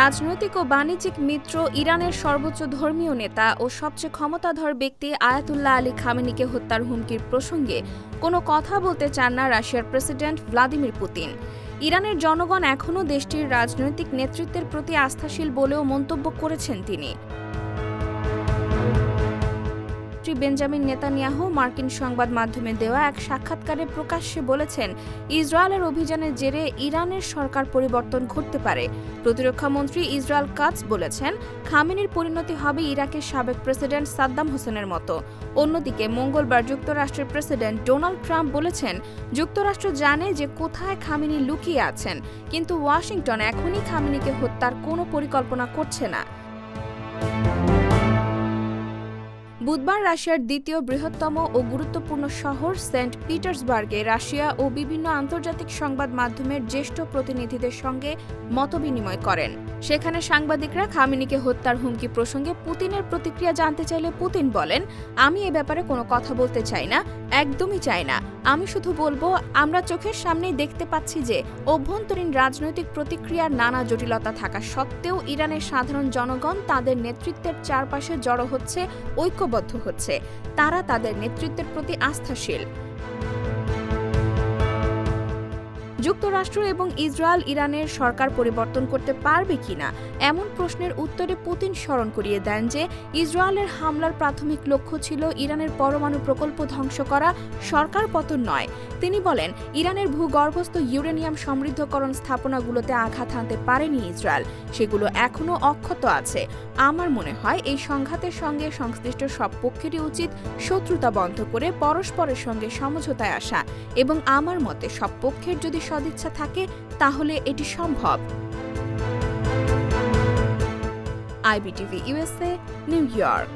রাজনৈতিক ও বাণিজ্যিক মিত্র ইরানের সর্বোচ্চ ধর্মীয় নেতা ও সবচেয়ে ক্ষমতাধর ব্যক্তি আয়াতুল্লাহ আলী খামেনিকে হত্যার হুমকির প্রসঙ্গে কোনো কথা বলতে চান না রাশিয়ার প্রেসিডেন্ট ভ্লাদিমির পুতিন। ইরানের জনগণ এখনও দেশটির রাজনৈতিক নেতৃত্বের প্রতি আস্থাশীল বলেও মন্তব্য করেছেন তিনি। শ্রী বেঞ্জামিন নেতানিয়াহু মার্কিন সংবাদ মাধ্যমে দেওয়া এক সাক্ষাৎকারে প্রকাশ্যে বলেছেন, ইসরায়েলের অভিযানের জেরে ইরানের সরকার পরিবর্তন ঘটতে পারে। প্রতিরক্ষা মন্ত্রী ইসরায়েল কাটস বলেছেন, খামিনির পরিণতি হবে ইরাকের সাবেক প্রেসিডেন্ট সাদ্দাম হোসেনের মতো। অন্যদিকে মঙ্গলবার যুক্তরাষ্ট্রের প্রেসিডেন্ট ডোনাল্ড ট্রাম্প বলেছেন, যুক্তরাষ্ট্র জানে যে কোথায় খামিনি লুকিয়ে আছেন, কিন্তু ওয়াশিংটন এখনই খামিনিকে হত্যার কোনো পরিকল্পনা করছে না। বুধবার রাশিয়ার দ্বিতীয় বৃহত্তম ও গুরুত্বপূর্ণ শহর সেন্ট পিটার্সবার্গে, রাশিয়া ও বিভিন্ন আন্তর্জাতিক সংবাদ মাধ্যমের জ্যেষ্ঠ প্রতিনিধিদের সঙ্গে মতবিনিময় করেন। সেখানে সাংবাদিকরা খামিনিকে হত্যার হুমকি প্রসঙ্গে পুতিনের প্রতিক্রিয়া জানতে চাইলে পুতিন বলেন, আমি এ ব্যাপারে কোনো কথা বলতে চাই না। একদমই চাই না। আমি শুধু বলব, আমরা চোখের সামনেই দেখতে পাচ্ছি যে অভ্যন্তরীণ রাজনৈতিক প্রতিক্রিয়ার নানা জটিলতা থাকা সত্ত্বেও ইরানের সাধারণ জনগণ তাদের নেতৃত্বের চারপাশে জড়ো হচ্ছে, ঐক্যবদ্ধ হচ্ছে। তারা তাদের নেতৃত্বের প্রতি আস্থাশীল। যুক্তরাষ্ট্র এবং ইসরায়েল ইরানের সরকার পরিবর্তন করতে পারবে কিনা? এমন প্রশ্নের উত্তরে পুতিন স্মরণ করিয়ে দেন যে, ইসরায়েলের হামলার প্রাথমিক লক্ষ্য ছিল ইরানের পরমাণু প্রকল্প ধ্বংস করা, সরকার পতন নয়। তিনি বলেন, ইরানের ভূগর্ভস্থ ইউরেনিয়াম সমৃদ্ধকরণ স্থাপনাগুলোতে আঘাত হানতে পারেনি ইসরায়েল। সেগুলো এখনও অক্ষত আছে। আমার মনে হয় এই সংঘাতের সঙ্গে সংশ্লিষ্ট সব পক্ষেরই উচিত শত্রুতা বন্ধ করে পরস্পরের সঙ্গে সমঝোতায় আসা। এবং আমার মতে সব পক্ষের যদি সদিচ্ছা থাকে তাহলে এটি সম্ভব। IBTV USA New York.